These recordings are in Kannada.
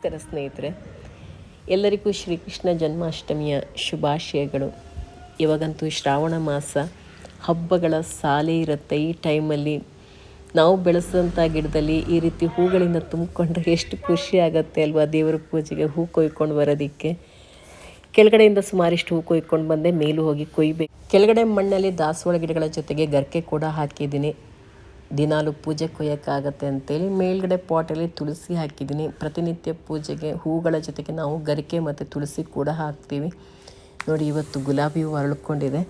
ನಮಸ್ಕಾರ ಸ್ನೇಹಿತರೆ, ಎಲ್ಲರಿಗೂ ಶ್ರೀಕೃಷ್ಣ ಜನ್ಮಾಷ್ಟಮಿಯ ಶುಭಾಶಯಗಳು. ಇವಾಗಂತೂ ಶ್ರಾವಣ ಮಾಸ, ಹಬ್ಬಗಳ ಸಾಲೆ ಇರುತ್ತೆ. ಈ ಟೈಮಲ್ಲಿ ನಾವು ಬೆಳೆಸಿದಂಥ ಗಿಡದಲ್ಲಿ ಈ ರೀತಿ ಹೂಗಳಿಂದ ತುಂಬಿಕೊಂಡ್ರೆ ಎಷ್ಟು ಖುಷಿ ಆಗುತ್ತೆ ಅಲ್ವಾ? ದೇವರ ಪೂಜೆಗೆ ಹೂ ಕೊಯ್ಕೊಂಡು ಬರೋದಕ್ಕೆ. ಕೆಳಗಡೆಯಿಂದ ಸುಮಾರಿಷ್ಟು ಹೂ ಕೊಯ್ಕೊಂಡು ಬಂದೆ, ಮೇಲೂ ಹೋಗಿ ಕೊಯ್ಬೇಕು. ಕೆಳಗಡೆ ಮಣ್ಣಲ್ಲಿ ದಾಸವಾಳ ಗಿಡಗಳ ಜೊತೆಗೆ ಗರ್ಕೆ ಕೂಡ ಹಾಕಿದ್ದೀನಿ. ದಿನಾಲು ಪೂಜೆ ಕೊಯ್ಯೋಕ್ಕಾಗತ್ತೆ ಅಂತೇಳಿ ಮೇಲ್ಗಡೆ ಪಾಟಲ್ಲಿ ತುಳಸಿ ಹಾಕಿದ್ದೀನಿ. ಪ್ರತಿನಿತ್ಯ ಪೂಜೆಗೆ ಹೂಗಳ ಜೊತೆಗೆ ನಾವು ಗರಿಕೆ ಮತ್ತು ತುಳಸಿ ಕೂಡ ಹಾಕ್ತೀವಿ. ನೋಡಿ, ಇವತ್ತು ಗುಲಾಬಿ ಹೂವು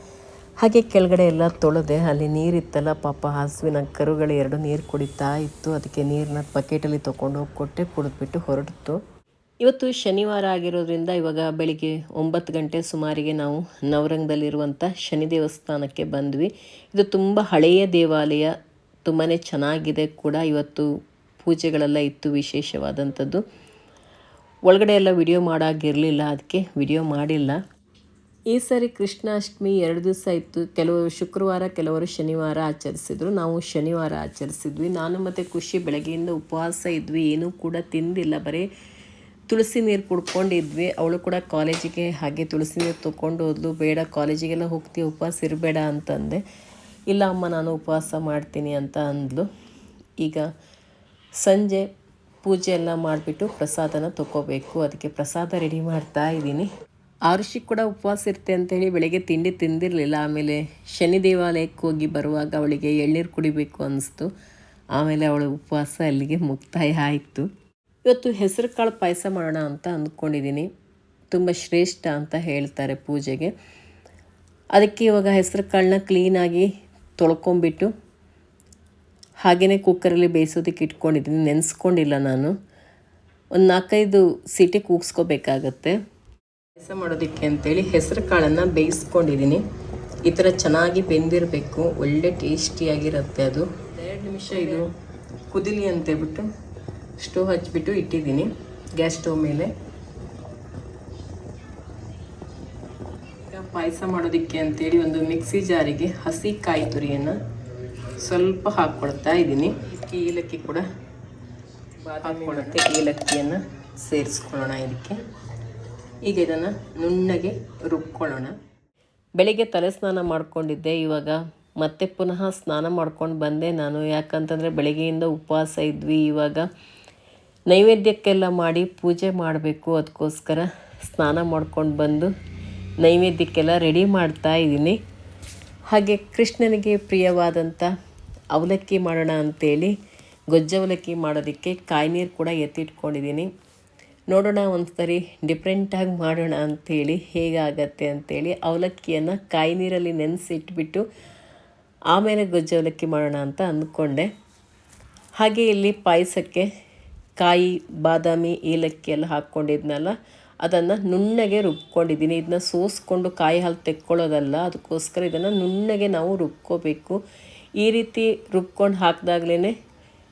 ಹಾಗೆ ಕೆಳಗಡೆ ಎಲ್ಲ ತೊಳೆದೆ. ಅಲ್ಲಿ ನೀರಿತ್ತಲ್ಲ, ಪಾಪ ಹಸುವಿನ ಕರುಗಳು ಎರಡು ನೀರು ಕುಡಿತಾ ಇತ್ತು. ಅದಕ್ಕೆ ನೀರನ್ನ ಬಕೆಟಲ್ಲಿ ತೊಗೊಂಡು ಹೋಗಿ ಕೊಟ್ಟೆ, ಕುಡಿದ್ಬಿಟ್ಟು ಹೊರಟಿತ್ತು ಇವತ್ತು ಶನಿವಾರ ಆಗಿರೋದ್ರಿಂದ ಇವಾಗ ಬೆಳಿಗ್ಗೆ ಒಂಬತ್ತು ಗಂಟೆ ಸುಮಾರಿಗೆ ನಾವು ನವರಂಗದಲ್ಲಿರುವಂಥ ಶನಿ ದೇವಸ್ಥಾನಕ್ಕೆ ಬಂದ್ವಿ. ಇದು ತುಂಬ ಹಳೆಯ ದೇವಾಲಯ. ತುಂಬಾ ಚೆನ್ನಾಗಿದೆ ಕೂಡ ಇವತ್ತು ಪೂಜೆಗಳೆಲ್ಲ ಇತ್ತು ವಿಶೇಷವಾದಂಥದ್ದು. ಒಳಗಡೆ ಎಲ್ಲ ವಿಡಿಯೋ ಮಾಡಾಗಿರಲಿಲ್ಲ, ಅದಕ್ಕೆ ವಿಡಿಯೋ ಮಾಡಿಲ್ಲ. ಈ ಸಾರಿ ಕೃಷ್ಣಾಷ್ಟಮಿ ಎರಡು ದಿವಸ ಇತ್ತು. ಕೆಲವರು ಶುಕ್ರವಾರ, ಕೆಲವರು ಶನಿವಾರ ಆಚರಿಸಿದ್ರು. ನಾವು ಶನಿವಾರ ಆಚರಿಸಿದ್ವಿ. ನಾನು ಮತ್ತು ಖುಷಿ, ಬೆಳಗ್ಗೆಯಿಂದ ಉಪವಾಸ ಇದ್ವಿ. ಏನೂ ಕೂಡ ತಿಂದಿಲ್ಲ. ಬರೀ ತುಳಸಿ ನೀರು ಕುಡ್ಕೊಂಡಿದ್ವಿ. ಅವಳು ಕೂಡ ಕಾಲೇಜಿಗೆ ಹಾಗೆ ತುಳಸಿ ನೀರು ತೊಗೊಂಡು ಹೋದ್ಲು. ಬೇಡ, ಕಾಲೇಜಿಗೆಲ್ಲ ಹೋಗ್ತೀವಿ ಉಪವಾಸ ಇರಬೇಡ ಅಂತಂದೆ. ಇಲ್ಲ ಅಮ್ಮ, ನಾನು ಉಪವಾಸ ಮಾಡ್ತೀನಿ ಅಂತ ಅಂದಳು ಈಗ ಸಂಜೆ ಪೂಜೆ ಎಲ್ಲ ಮಾಡಿಬಿಟ್ಟು ಪ್ರಸಾದನ ತೊಗೋಬೇಕು ಅದಕ್ಕೆ ಪ್ರಸಾದ ರೆಡಿ ಮಾಡ್ತಾ ಇದ್ದೀನಿ. ಆರುಷಿ ಕೂಡ ಉಪವಾಸ ಇರುತ್ತೆ ಅಂತೇಳಿ ಬೆಳಗ್ಗೆ ತಿಂಡಿ ತಿಂದಿರಲಿಲ್ಲ. ಆಮೇಲೆ ಶನಿ ದೇವಾಲಯಕ್ಕೆ ಹೋಗಿ ಬರುವಾಗ ಅವಳಿಗೆ ಎಳ್ನೀರು ಕುಡಿಬೇಕು ಅನ್ನಿಸ್ತು ಆಮೇಲೆ ಅವಳ ಉಪವಾಸ ಅಲ್ಲಿಗೆ ಮುಕ್ತಾಯ ಆಯಿತು. ಇವತ್ತು ಹೆಸರು ಕಾಳು ಪಾಯಸ ಮಾಡೋಣ ಅಂತ ಅಂದ್ಕೊಂಡಿದ್ದೀನಿ. ತುಂಬ ಶ್ರೇಷ್ಠ ಅಂತ ಹೇಳ್ತಾರೆ ಪೂಜೆಗೆ. ಅದಕ್ಕೆ ಇವಾಗ ಹೆಸರು ಕಾಳನ್ನ ಕ್ಲೀನಾಗಿ ತೊಳ್ಕೊಂಬಿಟ್ಟು ಹಾಗೆಯೇ ಕುಕ್ಕರಲ್ಲಿ ಬೇಯಿಸೋದಕ್ಕೆ ಇಟ್ಕೊಂಡಿದ್ದೀನಿ. ನೆನೆಸ್ಕೊಂಡಿಲ್ಲ ನಾನು. ಒಂದು ನಾಲ್ಕೈದು ಸೀಟಿ ಕೂಗಿಸ್ಕೋಬೇಕಾಗತ್ತೆ. ಕೆಲಸ ಮಾಡೋದಕ್ಕೆ ಅಂತೇಳಿ ಹೆಸರು ಕಾಳನ್ನು ಬೇಯಿಸ್ಕೊಂಡಿದ್ದೀನಿ. ಈ ಥರ ಚೆನ್ನಾಗಿ ಬೆಂದಿರಬೇಕು. ಒಳ್ಳೆ ಟೇಸ್ಟಿಯಾಗಿರುತ್ತೆ ಅದು. ಎರಡು ನಿಮಿಷ ಇದು ಕುದಿಲಿ ಅಂತೇಳ್ಬಿಟ್ಟು ಸ್ಟೋವ್ ಹಚ್ಚಿಬಿಟ್ಟು ಇಟ್ಟಿದ್ದೀನಿ. ಗ್ಯಾಸ್ ಸ್ಟವ್ ಮೇಲೆ. ಪಾಯಸ ಮಾಡೋದಕ್ಕೆ ಅಂತೇಳಿ ಒಂದು ಮಿಕ್ಸಿ ಜಾರಿಗೆ ಹಸಿ ಕಾಯಿ ತುರಿಯನ್ನು ಸ್ವಲ್ಪ ಹಾಕ್ಕೊಳ್ತಾ ಇದ್ದೀನಿ. ಏಲಕ್ಕಿ ಕೂಡ ಹಾಕ್ಕೊಳ್ಳುತ್ತೆ ಏಲಕ್ಕಿಯನ್ನು ಸೇರಿಸ್ಕೊಳ್ಳೋಣ ಇದಕ್ಕೆ. ಈಗ ಇದನ್ನು ನುಣ್ಣಗೆ ರುಬ್ಕೊಳ್ಳೋಣ. ಬೆಳಿಗ್ಗೆ ತಲೆ ಸ್ನಾನ ಮಾಡ್ಕೊಂಡಿದ್ದೆ, ಇವಾಗ ಮತ್ತೆ ಪುನಃ ಸ್ನಾನ ಮಾಡ್ಕೊಂಡು ಬಂದೆ ನಾನು. ಯಾಕಂತಂದರೆ ಬೆಳಗ್ಗೆಯಿಂದ ಉಪವಾಸ ಇದ್ವಿ, ಇವಾಗ ನೈವೇದ್ಯಕ್ಕೆಲ್ಲ ಮಾಡಿ ಪೂಜೆ ಮಾಡಬೇಕು. ಅದಕ್ಕೋಸ್ಕರ ಸ್ನಾನ ಮಾಡ್ಕೊಂಡು ಬಂದು ನೈವೇದ್ಯಕ್ಕೆಲ್ಲ ರೆಡಿ ಮಾಡ್ತಾ ಇದ್ದೀನಿ. ಹಾಗೆ ಕೃಷ್ಣನಿಗೆ ಪ್ರಿಯವಾದಂಥ ಅವಲಕ್ಕಿ ಮಾಡೋಣ ಅಂತೇಳಿ ಗೊಜ್ಜವಲಕ್ಕಿ ಮಾಡೋದಕ್ಕೆ ಕಾಯಿ ನೀರು ಕೂಡ ಎತ್ತಿಟ್ಕೊಂಡಿದ್ದೀನಿ. ನೋಡೋಣ ಒಂದು ಸರಿ ಡಿಫ್ರೆಂಟಾಗಿ ಮಾಡೋಣ ಅಂಥೇಳಿ ಹೇಗಾಗತ್ತೆ ಅಂಥೇಳಿ ಅವಲಕ್ಕಿಯನ್ನು ಕಾಯಿ ನೀರಲ್ಲಿ ನೆನೆಸಿಟ್ಬಿಟ್ಟು ಆಮೇಲೆ ಗೊಜ್ಜ ಅವಲಕ್ಕಿ ಮಾಡೋಣ ಅಂತ ಅಂದ್ಕೊಂಡೆ. ಹಾಗೆ ಇಲ್ಲಿ ಪಾಯಸಕ್ಕೆ ಕಾಯಿ, ಬಾದಾಮಿ, ಏಲಕ್ಕಿ ಎಲ್ಲ ಹಾಕ್ಕೊಂಡಿದ್ನಲ್ಲ ಅದನ್ನು ನುಣ್ಣಗೆ ರುಬ್ಕೊಂಡಿದ್ದೀನಿ. ಇದನ್ನ ಸೋಸ್ಕೊಂಡು ಕಾಯಿ ಹಾಲು ತೆಕ್ಕೊಳ್ಳೋದಲ್ಲ, ಅದಕ್ಕೋಸ್ಕರ ಇದನ್ನು ನುಣ್ಣಗೆ ನಾವು ರುಬ್ಕೋಬೇಕು. ಈ ರೀತಿ ರುಬ್ಕೊಂಡು ಹಾಕಿದಾಗ್ಲೇ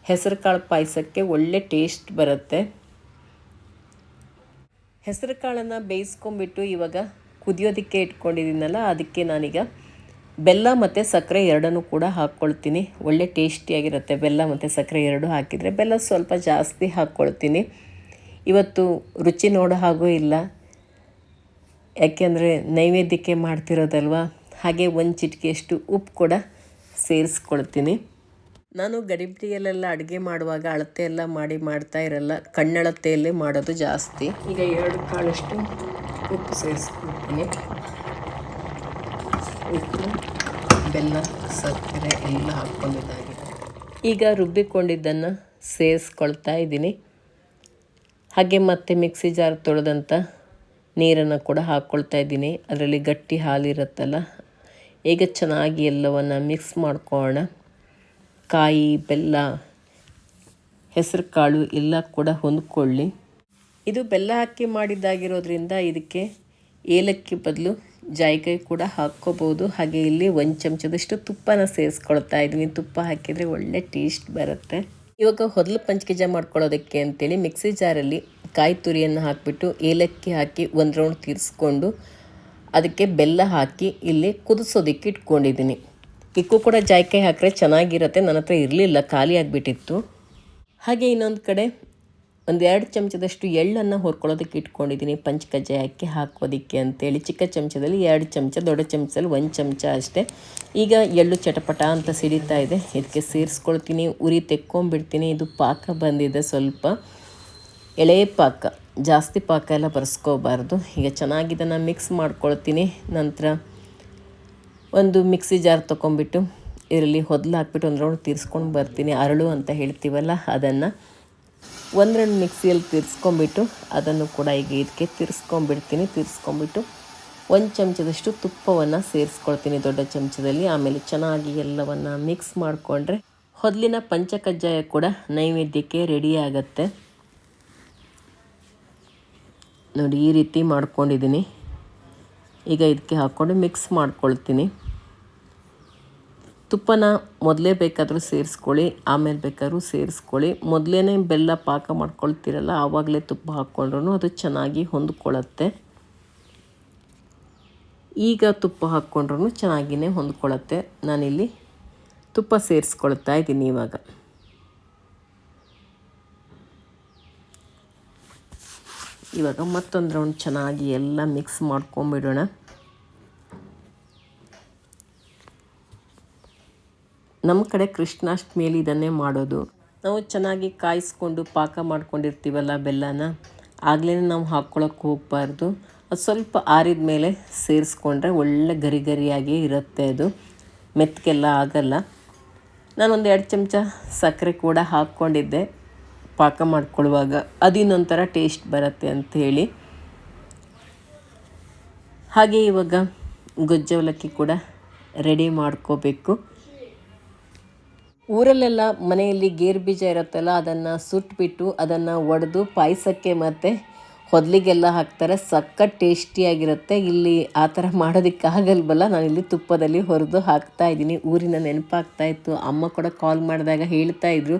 ಹೆಸರುಕಾಳು ಪಾಯಸಕ್ಕೆ ಒಳ್ಳೆ ಟೇಸ್ಟ್ ಬರುತ್ತೆ. ಹೆಸರು ಕಾಳನ್ನು ಬೇಯಿಸ್ಕೊಂಬಿಟ್ಟು ಇವಾಗ ಕುದಿಯೋದಕ್ಕೆ ಇಟ್ಕೊಂಡಿದ್ದೀನಲ್ಲ, ಅದಕ್ಕೆ ನಾನೀಗ ಬೆಲ್ಲ ಮತ್ತು ಸಕ್ಕರೆ ಎರಡನ್ನೂ ಕೂಡ ಹಾಕ್ಕೊಳ್ತೀನಿ. ಒಳ್ಳೆ ಟೇಸ್ಟಿಯಾಗಿರುತ್ತೆ ಬೆಲ್ಲ ಮತ್ತು ಸಕ್ಕರೆ ಎರಡು ಹಾಕಿದರೆ. ಬೆಲ್ಲ ಸ್ವಲ್ಪ ಜಾಸ್ತಿ ಹಾಕ್ಕೊಳ್ತೀನಿ. ಇವತ್ತು ರುಚಿ ನೋಡೋ ಹಾಗೂ ಇಲ್ಲ. ಯಾಕೆಂದರೆ ನೈವೇದ್ಯಕ್ಕೆ ಮಾಡ್ತಿರೋದಲ್ವ? ಹಾಗೆ ಒಂದು ಚಿಟಿಕೆಯಷ್ಟು ಉಪ್ಪು ಕೂಡ ಸೇರಿಸ್ಕೊಳ್ತೀನಿ. ನಾನು ಗಡಿಬಿಡಿಯಲ್ಲೆಲ್ಲ ಅಡುಗೆ ಮಾಡುವಾಗ ಅಳತೆ ಎಲ್ಲ ಮಾಡಿ ಮಾಡ್ತಾ ಇರಲ್ಲ. ಕಣ್ಣಳತೆಯಲ್ಲೇ ಮಾಡೋದು ಜಾಸ್ತಿ. ಈಗ ಎರಡು ಕಾಳಷ್ಟು ಉಪ್ಪು ಸೇರಿಸ್ಕೊಳ್ತೀನಿ. ಉಪ್ಪು, ಬೆಲ್ಲ, ಸಕ್ಕರೆ ಎಲ್ಲ ಹಾಕ್ಕೊಂಡಿದ್ದಾಗಿದೆ ಈಗ ರುಬ್ಬಿಕೊಂಡಿದ್ದನ್ನು ಸೇರಿಸ್ಕೊಳ್ತಾ ಇದ್ದೀನಿ. ಹಾಗೆ ಮತ್ತೆ ಮಿಕ್ಸಿ ಜಾರ್ ತೊಳೆದಂಥ ನೀರನ್ನು ಕೂಡ ಹಾಕ್ಕೊಳ್ತಾ ಇದ್ದೀನಿ. ಅದರಲ್ಲಿ ಗಟ್ಟಿ ಹಾಲಿರುತ್ತಲ್ಲ ಈಗ ಚೆನ್ನಾಗಿ ಎಲ್ಲವನ್ನು ಮಿಕ್ಸ್ ಮಾಡ್ಕೊಳ್ಳೋಣ. ಕಾಯಿ, ಬೆಲ್ಲ, ಹೆಸರು ಕಾಳು ಎಲ್ಲ ಕೂಡ ಹೊಂದ್ಕೊಳ್ಳಿ. ಇದು ಬೆಲ್ಲ ಹಾಕಿ ಮಾಡಿದ್ದಾಗಿರೋದ್ರಿಂದ ಇದಕ್ಕೆ ಏಲಕ್ಕಿ ಬದಲು ಜಾಯಿಕಾಯಿ ಕೂಡ ಹಾಕ್ಕೋಬೋದು. ಹಾಗೆ ಇಲ್ಲಿ ಒಂದು ಚಮಚದಷ್ಟು ತುಪ್ಪನ ಸೇರಿಸ್ಕೊಳ್ತಾ ಇದ್ದೀನಿ. ತುಪ್ಪ ಹಾಕಿದರೆ ಒಳ್ಳೆ ಟೇಸ್ಟ್ ಬರುತ್ತೆ. ಇವಾಗ ಹೊದಲು ಪಂಚಕಜ ಮಾಡ್ಕೊಳ್ಳೋದಕ್ಕೆ ಅಂತೇಳಿ ಮಿಕ್ಸಿ ಜಾರಲ್ಲಿ ಕಾಯಿ ತುರಿಯನ್ನು ಹಾಕಿಬಿಟ್ಟು ಏಲಕ್ಕಿ ಹಾಕಿ ಒಂದು ರೌಂಡ್ ತೀರಿಸ್ಕೊಂಡು ಅದಕ್ಕೆ ಬೆಲ್ಲ ಹಾಕಿ ಇಲ್ಲಿ ಕುದಿಸೋದಕ್ಕೆ ಇಟ್ಕೊಂಡಿದ್ದೀನಿ. ಇಕ್ಕೂ ಕೂಡ ಜಾಯಿಕಾಯಿ ಹಾಕಿದ್ರೆ ಚೆನ್ನಾಗಿರುತ್ತೆ, ನನ್ನ ಹತ್ರ ಇರಲಿಲ್ಲ, ಖಾಲಿ ಆಗಿಬಿಟ್ಟಿತ್ತು. ಹಾಗೆ ಇನ್ನೊಂದು ಕಡೆ ಒಂದು ಎರಡು ಚಮಚದಷ್ಟು ಎಳ್ಳನ್ನು ಹುರ್ಕೊಳ್ಳೋದಕ್ಕೆ ಇಟ್ಕೊಂಡಿದ್ದೀನಿ. ಪಂಚಕಜ್ಜಾಯಕ್ಕೆ ಹಾಕೋದಕ್ಕೆ ಅಂತೇಳಿ. ಚಿಕ್ಕ ಚಮಚದಲ್ಲಿ ಎರಡು ಚಮಚ, ದೊಡ್ಡ ಚಮಚದಲ್ಲಿ ಒಂದು ಚಮಚ ಅಷ್ಟೇ. ಈಗ ಎಳ್ಳು ಚಟಪಟ ಅಂತ ಸಿಡಿತಾ ಇದೆ. ಇದಕ್ಕೆ ಸೇರಿಸ್ಕೊಳ್ತೀನಿ. ಉರಿ ತೆಕ್ಕೊಂಬಿಡ್ತೀನಿ ಇದು ಪಾಕ ಬಂದಿದೆ ಸ್ವಲ್ಪ. ಎಳೆ ಪಾಕ. ಜಾಸ್ತಿ ಪಾಕ ಎಲ್ಲ ಬರೆಸ್ಕೋಬಾರ್ದು. ಈಗ ಚೆನ್ನಾಗಿದ್ದನ್ನು ಮಿಕ್ಸ್ ಮಾಡ್ಕೊಳ್ತೀನಿ. ನಂತರ ಒಂದು ಮಿಕ್ಸಿ ಜಾರ್ ತೊಗೊಂಬಿಟ್ಟು ಇದರಲ್ಲಿ ಹೊದ್ಲು ಹಾಕ್ಬಿಟ್ಟು ಒಂದು ರೌಂಡ್ ತೀರಿಸ್ಕೊಂಡು ಬರ್ತೀನಿ. ಅರಳು ಅಂತ ಹೇಳ್ತೀವಲ್ಲ, ಅದನ್ನು. ಒಂದು ರೌಂಡ್ ಮಿಕ್ಸಿಯಲ್ಲಿ ತಿರ್ಸ್ಕೊಂಬಿಟ್ಟು ಅದನ್ನು ಕೂಡ ಈಗ ಇದಕ್ಕೆ ತಿರ್ಸ್ಕೊಂಬಿಡ್ತೀನಿ. ತಿರ್ಸ್ಕೊಂಬಿಟ್ಟು ಒಂದು ಚಮಚದಷ್ಟು ತುಪ್ಪವನ್ನು ಸೇರಿಸ್ಕೊಳ್ತೀನಿ ದೊಡ್ಡ ಚಮಚದಲ್ಲಿ. ಆಮೇಲೆ ಚೆನ್ನಾಗಿ ಎಲ್ಲವನ್ನು ಮಿಕ್ಸ್ ಮಾಡಿಕೊಂಡ್ರೆ ಹೊದಲಿನ ಪಂಚಕಜ್ಜಾಯ ಕೂಡ ನೈವೇದ್ಯಕ್ಕೆ ರೆಡಿ ಆಗತ್ತೆ. ನೋಡಿ, ಈ ರೀತಿ ಮಾಡ್ಕೊಂಡಿದ್ದೀನಿ. ಈಗ ಇದಕ್ಕೆ ಹಾಕ್ಕೊಂಡು ಮಿಕ್ಸ್ ಮಾಡ್ಕೊಳ್ತೀನಿ. ತುಪ್ಪನ ಮೊದಲೇ ಬೇಕಾದರೂ ಸೇರಿಸ್ಕೊಳ್ಳಿ, ಆಮೇಲೆ ಬೇಕಾದ್ರೂ ಸೇರಿಸ್ಕೊಳ್ಳಿ. ಮೊದಲೇ ಬೆಲ್ಲ ಪಾಕ ಮಾಡ್ಕೊಳ್ತೀರಲ್ಲ, ಆವಾಗಲೇ ತುಪ್ಪ ಹಾಕ್ಕೊಂಡ್ರೂ ಅದು ಚೆನ್ನಾಗಿ ಹೊಂದ್ಕೊಳ್ಳುತ್ತೆ. ಈಗ ತುಪ್ಪ ಹಾಕ್ಕೊಂಡ್ರೂ ಚೆನ್ನಾಗಿಯೇ ಹೊಂದ್ಕೊಳ್ಳುತ್ತೆ. ನಾನಿಲ್ಲಿ ತುಪ್ಪ ಸೇರಿಸ್ಕೊಳ್ತಾ ಇದ್ದೀನಿ ಇವಾಗ. ಇವಾಗ ಮತ್ತೊಂದು ರೌಂಡ್ ಚೆನ್ನಾಗಿ ಎಲ್ಲ ಮಿಕ್ಸ್ ಮಾಡ್ಕೊಂಬಿಡೋಣ. ನಮ್ಮ ಕಡೆ ಕೃಷ್ಣಾಷ್ಟಮಿಯಲ್ಲಿ ಇದನ್ನೇ ಮಾಡೋದು. ನಾವು ಚೆನ್ನಾಗಿ ಕಾಯಿಸ್ಕೊಂಡು ಪಾಕ ಮಾಡ್ಕೊಂಡಿರ್ತೀವಲ್ಲ ಬೆಲ್ಲನ ಆಗಲೇ ನಾವು ಹಾಕ್ಕೊಳಕ್ಕೆ ಹೋಗಬಾರ್ದು. ಅದು ಸ್ವಲ್ಪ ಆರಿದ ಮೇಲೆ ಸೇರಿಸ್ಕೊಂಡ್ರೆ ಒಳ್ಳೆ ಗರಿ ಗರಿಯಾಗಿ ಇರುತ್ತೆ ಅದು. ಮೆತ್ತಗೆಲ್ಲ ಆಗಲ್ಲ. ನಾನೊಂದು ಎರಡು ಚಮಚ ಸಕ್ಕರೆ ಕೂಡ ಹಾಕ್ಕೊಂಡಿದ್ದೆ ಪಾಕ ಮಾಡ್ಕೊಳ್ಳುವಾಗ. ಅದಿನ್ನೊಂಥರ ಟೇಸ್ಟ್ ಬರುತ್ತೆ ಅಂಥೇಳಿ ಹಾಗೆ ಇವಾಗ ಗೊಜ್ಜವಲಕ್ಕಿ ಕೂಡ ರೆಡಿ ಮಾಡ್ಕೋಬೇಕು. ಊರಲ್ಲೆಲ್ಲ ಮನೆಯಲ್ಲಿ ಗೇರು ಬೀಜ ಇರುತ್ತಲ್ಲ, ಅದನ್ನು ಸುಟ್ಬಿಟ್ಟು ಅದನ್ನು ಒಡೆದು ಪಾಯಸಕ್ಕೆ ಮತ್ತು ಹೊದಲಿಗೆಲ್ಲ ಹಾಕ್ತಾರೆ. ಸಖತ್ ಟೇಸ್ಟಿಯಾಗಿರುತ್ತೆ ಇಲ್ಲಿ ಆ ಥರ ಮಾಡೋದಕ್ಕಾಗಲ್ವಲ್ಲ? ಇಲ್ಲಿ ತುಪ್ಪದಲ್ಲಿ ಹುರಿದು ಹಾಕ್ತಾ ಇದ್ದೀನಿ. ಊರಿನ ನೆನಪಾಗ್ತಾ ಇತ್ತು. ಅಮ್ಮ ಕೂಡ ಕಾಲ್ ಮಾಡಿದಾಗ ಹೇಳ್ತಾ ಇದ್ರು,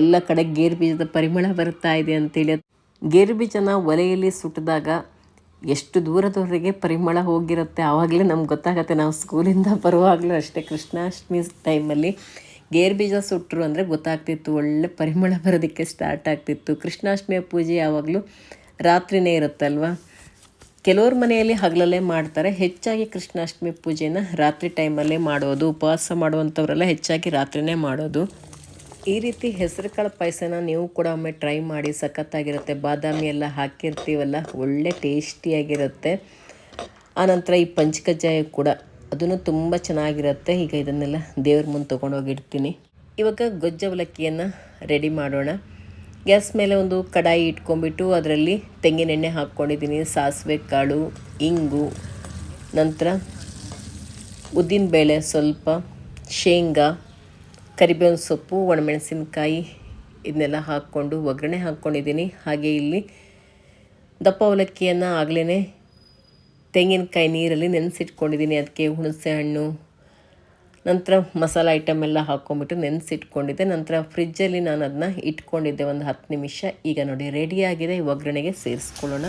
ಎಲ್ಲ ಕಡೆ ಗೇರು ಬೀಜದ ಪರಿಮಳ ಬರ್ತಾ ಇದೆ ಅಂತೇಳಿ. ಗೇರು ಬೀಜನ ಒಲೆಯಲ್ಲಿ ಸುಟ್ಟಿದಾಗ ಎಷ್ಟು ದೂರದವರೆಗೆ ಪರಿಮಳ ಹೋಗಿರುತ್ತೆ? ಆವಾಗಲೇ ನಮ್ಗೆ ಗೊತ್ತಾಗತ್ತೆ. ನಾವು ಸ್ಕೂಲಿಂದ ಬರುವಾಗಲೂ ಅಷ್ಟೇ ಕೃಷ್ಣಾಷ್ಟಮಿ ಟೈಮಲ್ಲಿ ಗೇರು ಬೀಜ ಸುಟ್ಟರು ಅಂದರೆ ಗೊತ್ತಾಗ್ತಿತ್ತು, ಒಳ್ಳೆ ಪರಿಮಳ ಬರೋದಕ್ಕೆ ಸ್ಟಾರ್ಟ್ ಆಗ್ತಿತ್ತು. ಕೃಷ್ಣಾಷ್ಟಮಿಯ ಪೂಜೆ ಯಾವಾಗಲೂ ರಾತ್ರಿನೇ ಇರುತ್ತಲ್ವ? ಕೆಲವ್ರ ಮನೆಯಲ್ಲಿ ಹಗಲಲ್ಲೇ ಮಾಡ್ತಾರೆ, ಹೆಚ್ಚಾಗಿ ಕೃಷ್ಣಾಷ್ಟಮಿ ಪೂಜೆನ ರಾತ್ರಿ ಟೈಮಲ್ಲೇ ಮಾಡೋದು, ಉಪವಾಸ ಮಾಡುವಂಥವರೆಲ್ಲ ಹೆಚ್ಚಾಗಿ ರಾತ್ರಿನೇ ಮಾಡೋದು. ಈ ರೀತಿ ಹೆಸರು ಕಾಳು ಪಾಯಸನ ನೀವು ಕೂಡ ಒಮ್ಮೆ ಟ್ರೈ ಮಾಡಿ, ಸಖತ್ತಾಗಿರುತ್ತೆ. ಬಾದಾಮಿ ಎಲ್ಲ ಹಾಕಿರ್ತೀವಲ್ಲ, ಒಳ್ಳೆ ಟೇಸ್ಟಿಯಾಗಿರುತ್ತೆ ಆನಂತರ ಈ ಪಂಚಕಜ್ಜಾಯ ಕೂಡ. ಅದನ್ನು ತುಂಬ ಚೆನ್ನಾಗಿರುತ್ತೆ. ಈಗ ಇದನ್ನೆಲ್ಲ ದೇವ್ರ ಮುಂದೆ ತೊಗೊಂಡೋಗಿಡ್ತೀನಿ ಇವಾಗ ಗೊಜ್ಜ ಅವಲಕ್ಕಿಯನ್ನು ರೆಡಿ ಮಾಡೋಣ. ಗ್ಯಾಸ್ ಮೇಲೆ ಒಂದು ಕಡಾಯಿ ಇಟ್ಕೊಂಡ್ಬಿಟ್ಟು ಅದರಲ್ಲಿ ತೆಂಗಿನೆಣ್ಣೆ ಹಾಕ್ಕೊಂಡಿದ್ದೀನಿ. ಸಾಸಿವೆ, ಕಾಳು, ಇಂಗು, ನಂತರ ಉದ್ದಿನಬೇಳೆ ಸ್ವಲ್ಪ, ಶೇಂಗಾ, ಕರಿಬೇವಿನ ಸೊಪ್ಪು, ಒಣಮೆಣಸಿನಕಾಯಿ ಇದನ್ನೆಲ್ಲ ಹಾಕ್ಕೊಂಡು ಒಗ್ಗರಣೆ ಹಾಕ್ಕೊಂಡಿದ್ದೀನಿ. ಹಾಗೆ ಇಲ್ಲಿ ದಪ್ಪ ಅವಲಕ್ಕಿಯನ್ನು ಆಗಲೇ ತೆಂಗಿನಕಾಯಿ ನೀರಲ್ಲಿ ನೆನೆಸಿಟ್ಕೊಂಡಿದ್ದೀನಿ. ಅದಕ್ಕೆ ಹುಣಸೆ ಹಣ್ಣು, ನಂತರ ಮಸಾಲ ಐಟಮ್ ಎಲ್ಲ ಹಾಕ್ಕೊಂಬಿಟ್ಟು ನೆನೆಸಿಟ್ಕೊಂಡಿದ್ದೆ. ನಂತರ ಫ್ರಿಜ್ಜಲ್ಲಿ ನಾನು ಅದನ್ನ ಇಟ್ಕೊಂಡಿದ್ದೆ. ಒಂದು ಹತ್ತು ನಿಮಿಷ. ಈಗ ನೋಡಿ ರೆಡಿಯಾಗಿದೆ ಒಗ್ಗರಣೆಗೆ ಸೇರಿಸ್ಕೊಳ್ಳೋಣ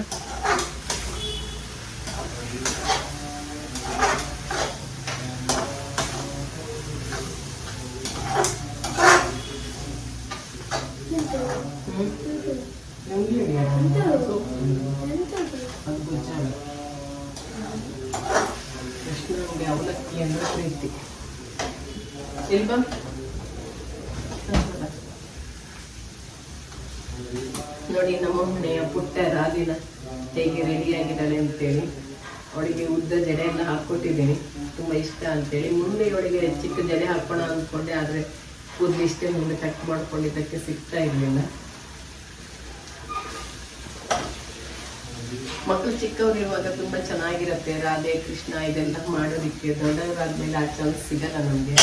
ಕೃಷ್ಣನಿಗೆ ಅವಲಕ್ಕಿ ಅಂದರೆ ಪ್ರೀತಿ ಇಲ್ವಾ ನೋಡಿ ನಮ್ಮ ಮನೆಯ ಪುಟ್ಟ ರಾಧಿನ ಹೇಗೆ ರೆಡಿಯಾಗಿದ್ದಾಳೆ ಅಂತೇಳಿ ಅವಳಿಗೆ ಉದ್ದ ಜಡೆ ಎಲ್ಲ ಹಾಕ್ಕೊಟ್ಟಿದ್ದೀನಿ ತುಂಬ ಇಷ್ಟ ಅಂತೇಳಿ ಮುಂದೆ ಅವಳಿಗೆ ಚಿಕ್ಕ ಜಡೆ ಹಾಕೋಣ ಅಂದ್ಕೊಂಡೆ ಆದರೆ ಇಷ್ಟೇ ಮುಂದೆ ಕಟ್ ಮಾಡ್ಕೊಂಡಿದ್ದಕ್ಕೆ ಸಿಗ್ತಾ ಇರಲಿಲ್ಲ. ಮಕ್ಕಳು ಚಿಕ್ಕವರಿರುವಾಗ ತುಂಬಾ ಚೆನ್ನಾಗಿರುತ್ತೆ. ರಾಧೆ, ಕೃಷ್ಣ ಇದೆಲ್ಲ ಮಾಡೋದಿಕ್ಕೆ ದೊಡ್ಡವರಾದ್ಮೇಲೆ ಆ ಚಾನ್ಸ್ ಸಿಗಲ್ಲ ನಮಗೆ.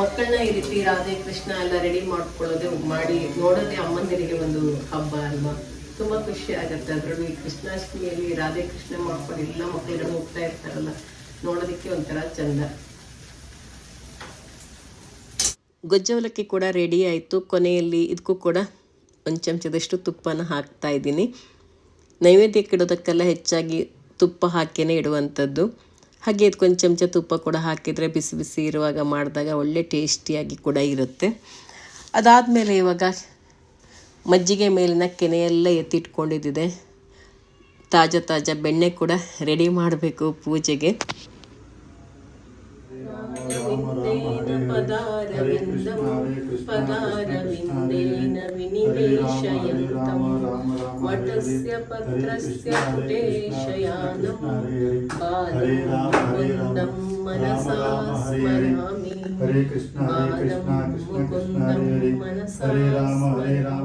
ಮಕ್ಕಳನ್ನ ಈ ರೀತಿ ರಾಧೆ, ಕೃಷ್ಣ ಎಲ್ಲ ರೆಡಿ ಮಾಡ್ಕೊಳ್ಳೋದೇ, ಮಾಡಿ ನೋಡೋದೇ ಅಮ್ಮಂದಿರಿಗೆ ಒಂದು ಹಬ್ಬ ಅಲ್ವಾ? ತುಂಬಾ ಖುಷಿ ಆಗುತ್ತೆ. ಅದರಲ್ಲೂ ಕೃಷ್ಣಾಷ್ಟಮಿಯಲ್ಲಿ ರಾಧೆ ಕೃಷ್ಣ ಮಾಡ್ಕೊಂಡು ಎಲ್ಲ ಹೋಗ್ತಾ ಇರ್ತಾರಲ್ಲ, ನೋಡೋದಕ್ಕೆ ಒಂಥರ ಚಂದ. ಗೊಜ್ಜವಲಕ್ಕಿ ಕೂಡ ರೆಡಿ ಆಯಿತು. ಕೊನೆಯಲ್ಲಿ ಇದಕ್ಕೂ ಕೂಡ ಒಂದು ಚಮಚದಷ್ಟು ತುಪ್ಪನ ಹಾಕ್ತಾ ಇದ್ದೀನಿ. ನೈವೇದ್ಯಕ್ಕೆ ಇಡೋದಕ್ಕೆಲ್ಲ ಹೆಚ್ಚಾಗಿ ತುಪ್ಪ ಹಾಕಿಯೇ ಇಡುವಂಥದ್ದು. ಹಾಗೆ ಇದಕ್ಕೊಂದು ಚಮಚ ತುಪ್ಪ ಕೂಡ ಹಾಕಿದರೆ ಬಿಸಿ ಬಿಸಿ ಇರುವಾಗ ಮಾಡಿದಾಗ ಒಳ್ಳೆ ಟೇಸ್ಟಿಯಾಗಿ ಕೂಡ ಇರುತ್ತೆ. ಅದಾದಮೇಲೆ ಇವಾಗ ಮಜ್ಜಿಗೆ ಮೇಲಿನ ಕೆನೆಯೆಲ್ಲ ಎತ್ತಿಟ್ಕೊಂಡಿದ್ದಿದೆ. ತಾಜಾ ತಾಜಾ ಬೆಣ್ಣೆ ಕೂಡ ರೆಡಿ ಮಾಡಬೇಕು ಪೂಜೆಗೆ. ವಟಸ್ಯ ಪತ್ರಸ್ಯ ಹರೇ ಕೃಷ್ಣ ಕೃಷ್ಣ ಕೃಷ್ಣ, ಹರೇ ಕೃಷ್ಣ ಹರೇ ಕೃಷ್ಣ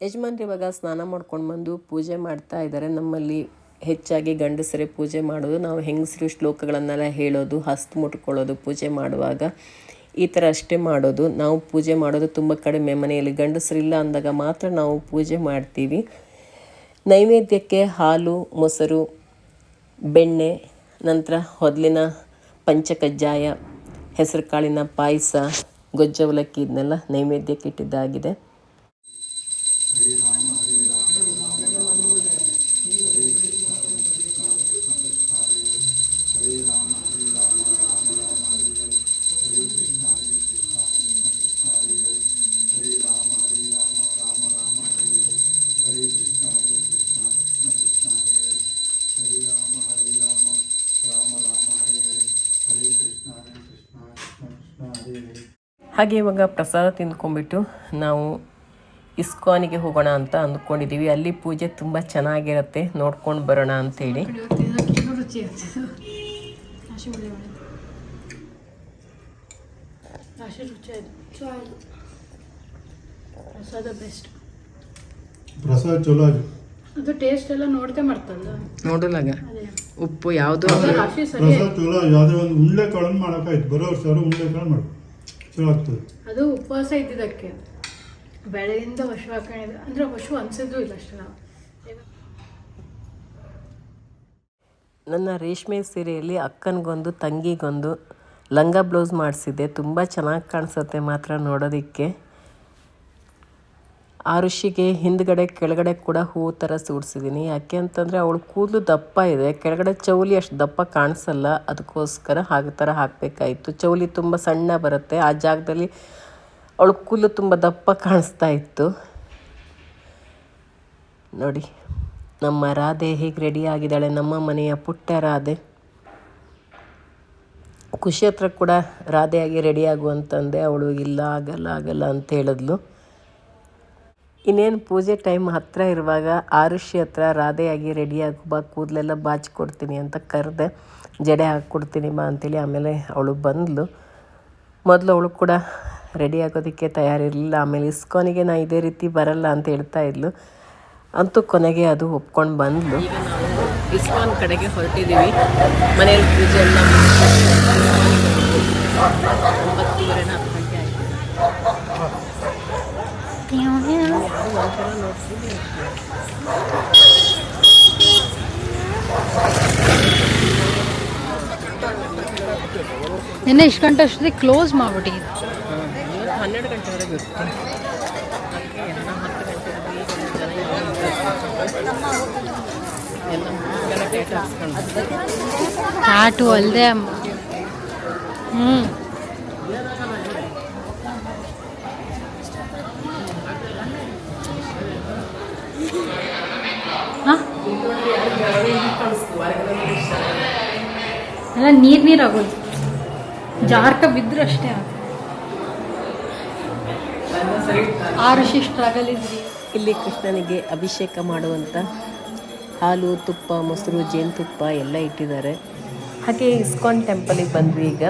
ಯಜಮಾನ್ರು ಇವಾಗ ಸ್ನಾನ ಮಾಡ್ಕೊಂಡು ಬಂದು ಪೂಜೆ ಮಾಡ್ತಾ ಇದ್ದಾರೆ ನಮ್ಮಲ್ಲಿ ಹೆಚ್ಚಾಗಿ ಗಂಡಸರೇ ಪೂಜೆ ಮಾಡೋದು. ನಾವು ಹೆಂಗಸರು ಶ್ಲೋಕಗಳನ್ನೆಲ್ಲ ಹೇಳೋದು, ಹಸ್ತು ಮುಟ್ಕೊಳ್ಳೋದು, ಪೂಜೆ ಮಾಡುವಾಗ ಈ ಥರ ಅಷ್ಟೇ ಮಾಡೋದು. ನಾವು ಪೂಜೆ ಮಾಡೋದು ತುಂಬ ಕಡಿಮೆ ಮನೆಯಲ್ಲಿ. ಗಂಡಸರಿಲ್ಲ ಅಂದಾಗ ಮಾತ್ರ ನಾವು ಪೂಜೆ ಮಾಡ್ತೀವಿ. ನೈವೇದ್ಯಕ್ಕೆ ಹಾಲು, ಮೊಸರು, ಬೆಣ್ಣೆ, ನಂತರ ಹೊದಲಿನ ಪಂಚಕಜ್ಜಾಯ ಹೆಸರು ಕಾಳಿನ ಪಾಯಸ ಗೊಜ್ಜವಲಕ್ಕಿ ಇದನ್ನೆಲ್ಲ ನೈವೇದ್ಯಕ್ಕೆ ಇಟ್ಟಿದ್ದಾಗಿದೆ. ಹಾಗೆ ಇವಾಗ ಪ್ರಸಾದ ತಿಂದ್ಕೊಂಡ್ಬಿಟ್ಟು ನಾವು ಇಸ್ಕಾನಿಗೆ ಹೋಗೋಣ ಅಂತ ಅಂದ್ಕೊಂಡಿದ್ದೀವಿ. ಅಲ್ಲಿ ಪೂಜೆ ತುಂಬ ಚೆನ್ನಾಗಿರುತ್ತೆ. ನೋಡ್ಕೊಂಡು ಬರೋಣ ಅಂತೇಳಿ. ಪ್ರಸಾದ ಬೆಸ್ಟ್ ಪ್ರಸಾದ್ ಚಲೋ ಆಗಿ ಅದು ಟೇಸ್ಟ್ ಎಲ್ಲ ನೋಡ್ದೆ ಮಾಡ್ತಲ್ಲ ನೋಡಲಾಗ ಉಪ್ಪು ಯಾವುದು ಪ್ರಸಾದ ಚಲೋ ಒಂದು ಉಂಡೆ ಕಾಳನ್ನು ಮಾಡೋಕ್ಕಾಯ್ತು. ಬರೋ ಸಾವಿರ ಉಂಡೆ ಕಾಳು ಮಾಡು ಚಲೋ ಆಗ್ತದೆ ಅದು ಉಪವಾಸ ಇದ್ದಿದ್ದಕ್ಕೆ. ಬೆಳೆಯಿಂದ ಹಶು ಹಾಕೊಂಡಿದ್ದೆ ಅಂದ್ರೆ ಪಶು ಅನ್ಸಿದ್ದು ಇಲ್ಲ ಅಷ್ಟೇ ನಾವು. ನನ್ನ ರೇಷ್ಮೆ ಸೀರೆಯಲ್ಲಿ ಅಕ್ಕನಿಗೊಂದು ತಂಗಿಗೊಂದು ಲಂಗ ಬ್ಲೌಸ್ ಮಾಡಿಸಿದ್ದೆ. ತುಂಬ ಚೆನ್ನಾಗಿ ಕಾಣಿಸುತ್ತೆ ಮಾತ್ರ ನೋಡೋದಕ್ಕೆ. ಆ ಋಷಿಗೆ ಹಿಂದ್ಗಡೆ, ಕೆಳಗಡೆ ಕೂಡ ಹೂ ಥರ ಸೂಡ್ಸಿದ್ದೀನಿ. ಯಾಕೆ ಅಂತಂದರೆ ಅವಳು ಕೂದಲು ದಪ್ಪ ಇದೆ. ಕೆಳಗಡೆ ಚೌಲಿ ಅಷ್ಟು ದಪ್ಪ ಕಾಣಿಸಲ್ಲ. ಅದಕ್ಕೋಸ್ಕರ ಹಾಗೆ ಥರ ಹಾಕಬೇಕಾಯಿತು. ಚೌಲಿ ತುಂಬ ಸಣ್ಣ ಬರುತ್ತೆ. ಆ ಜಾಗದಲ್ಲಿ ಅವಳು ಕೂದಲು ತುಂಬ ದಪ್ಪ ಕಾಣಿಸ್ತಾ ಇತ್ತು. ನೋಡಿ, ನಮ್ಮ ರಾಧೆ ಹೇಗೆ ರೆಡಿ ಆಗಿದ್ದಾಳೆ? ನಮ್ಮ ಮನೆಯ ಪುಟ್ಟ ರಾಧೆ. ಖುಷಿ ಹತ್ರ ಕೂಡ ರಾಧೆಯಾಗಿ ರೆಡಿ ಆಗು ಅಂತಂದೆ ಅವಳು ಇಲ್ಲ, ಆಗಲ್ಲ ಆಗಲ್ಲ ಅಂತ ಹೇಳಿದ್ಲು. ಇನ್ನೇನು ಪೂಜೆ ಟೈಮ್ ಹತ್ತಿರ ಇರುವಾಗ ಆರುಷಿ ಹತ್ರ ರಾಧೆಯಾಗಿ ರೆಡಿಯಾಗಿ ಬಾ ಕೂದಲೆಲ್ಲ ಬಾಚಿಕೊಡ್ತೀನಿ ಅಂತ ಕರೆದೆ, ಜಡೆ ಹಾಕ್ಕೊಡ್ತೀನಿ ಬಾ ಅಂತೇಳಿ ಆಮೇಲೆ ಅವಳು ಬಂದಳು ಮೊದಲು ಅವಳು ಕೂಡ ರೆಡಿ ಆಗೋದಕ್ಕೆ ತಯಾರಿರಲಿಲ್ಲ. ಆಮೇಲೆ ಇಸ್ಕಾನಿಗೆ ನಾ ಇದೇ ರೀತಿ ಬರಲ್ಲ ಅಂತ ಹೇಳ್ತಾ ಇದ್ಲು. ಅಂತೂ ಕೊನೆಗೆ ಅದು ಒಪ್ಕೊಂಡು ಬಂದಳು ಇಸ್ಕಾನ್ ಕಡೆಗೆ ಹೊರಟಿದ್ದೀವಿ ಮನೆಯಲ್ಲಿ ಪೂಜೆ ಎಲ್ಲ ಒಂಬತ್ತೂವರೆ ನಾಲ್ಕು ಗಂಟೆ ಆಯಿತು ನಿನ್ನೆ ಇಷ್ಟು ಗಂಟೆ ಅಷ್ಟೊತ್ತಿಗೆ ಕ್ಲೋಸ್ ಮಾಡ್ಬಿಟ್ಟಿದೆ ಹನ್ನೆರಡು ಗಂಟೆವರೆಗೆ ಇರುತ್ತೆ ಅಲ್ಲದೆ ಹ್ಞೂ ಹಾಂ ಎಲ್ಲ ನೀರು ನೀರು ಆಗೋದು. ಜಾರ್ಕ ಬಿದ್ರು ಅಷ್ಟೇ ಆರು ಸ್ಟ್ರಗಲ್ ಇದ್ರಿ ಇಲ್ಲಿ ಕೃಷ್ಣನಿಗೆ ಅಭಿಷೇಕ ಮಾಡುವಂಥ ಹಾಲು ತುಪ್ಪ ಮೊಸರು ಜೇನುತುಪ್ಪ ಎಲ್ಲ ಇಟ್ಟಿದ್ದಾರೆ. ಹಾಗೆ ಇಸ್ಕಾನ್ ಟೆಂಪಲಿಗೆ ಬಂದ್ವಿ ಈಗ.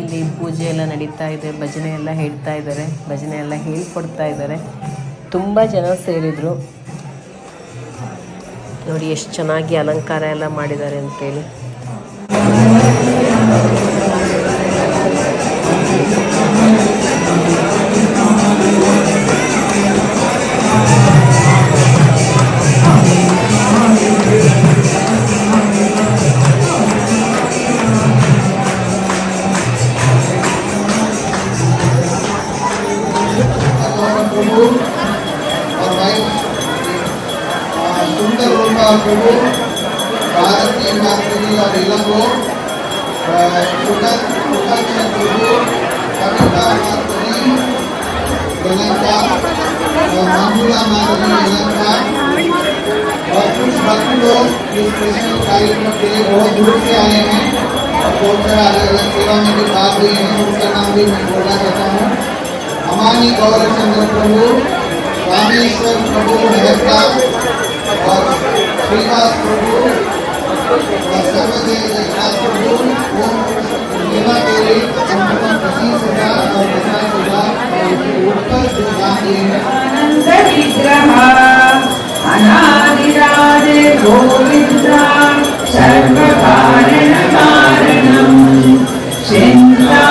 ಇಲ್ಲಿ ಪೂಜೆ ಎಲ್ಲ ನಡೀತಾ ಇದೆ ಭಜನೆ ಎಲ್ಲ ಹೇಳ್ತಾ ಇದ್ದಾರೆ ಭಜನೆ ಎಲ್ಲ ಹೇಳ್ಕೊಡ್ತಾ ಇದ್ದಾರೆ. ತುಂಬ ಜನ ಸೇರಿದರು. ನೋಡಿ ಎಷ್ಟು ಚೆನ್ನಾಗಿ ಅಲಂಕಾರ ಎಲ್ಲ ಮಾಡಿದ್ದಾರೆ ಅಂತೇಳಿ और बहुत अलग अलग सेवा में भी भाग लिए हैं उनका नाम भी मैं बोलना चाहता हूँ। अमानी गौरव चंद्र प्रभु, रामेश्वर प्रभु, मेहता, और श्रीवास प्रभु, और सर्वदेव जो అనాదిరాజే గోవింద సర్వకారణ కారణం చింతా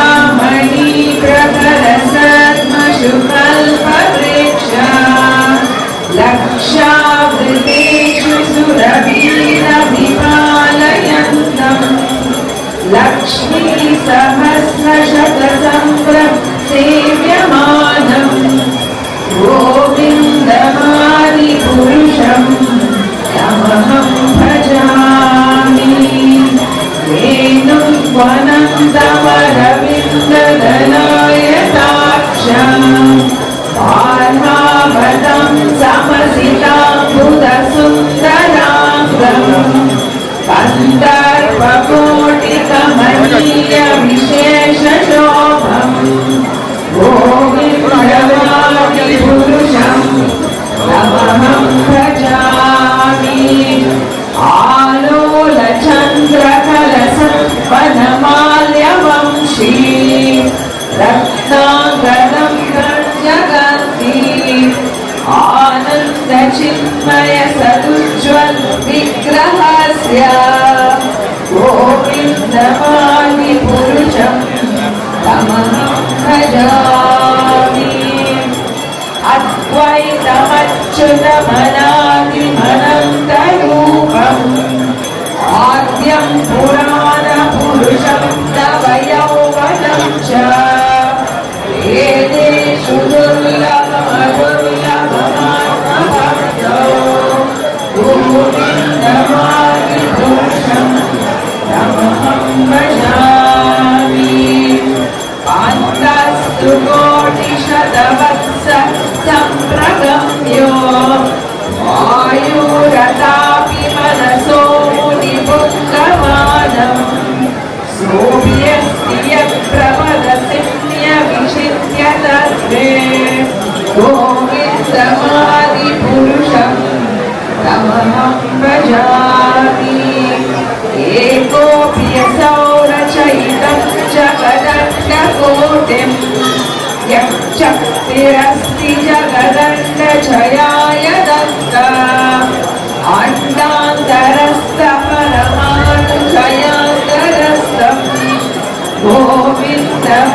आद्यं पुराणपुरुषं नवयौवनं च यच्चक्तिरस्ति जगदण्डजयाय दत्ता। अण्डान्तरस्थ परमाणुजयान्तरस्थम् गोविन्दमादिपुरुषं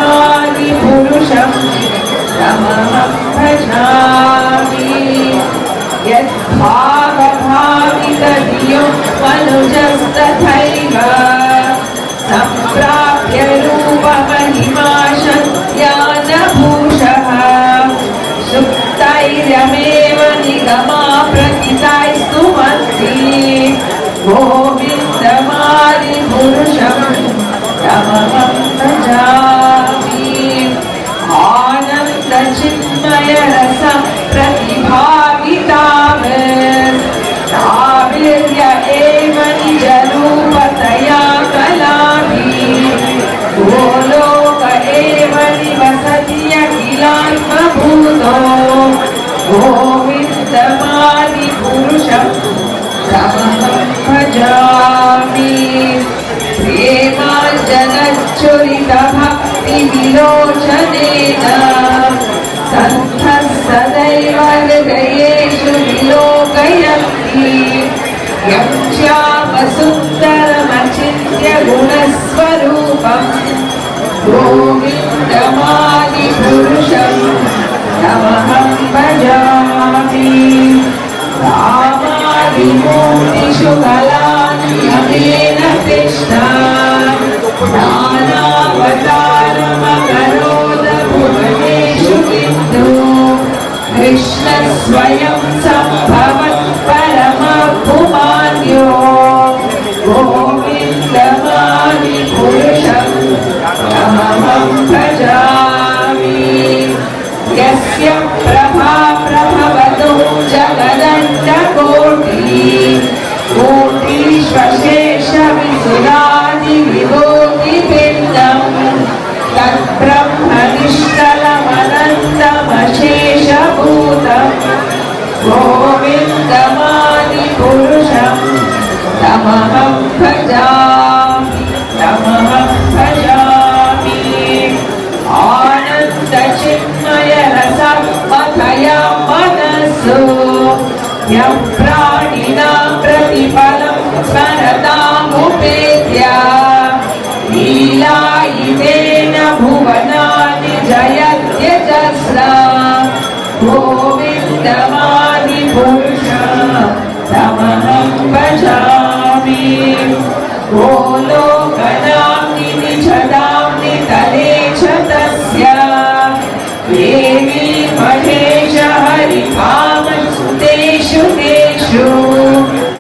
गोविन्दमादिपुरुषं तमहं भजामि प्रेमाञ्जनच्चुरितभक्तिविलोचनेन सन्थः सदैव हृदयेषु विलोकयन्ति यं श्यामसुन्दरमचिन्त्य गुणस्वरूपम् गोविन्दमादिपुरुषं तमहं भजामि रामादिमूर्तिषु कलानि यमेन कृष्णा नानावतारमकरोद भुवनेषु किन्तु कृष्णस्वयं सम्भवत्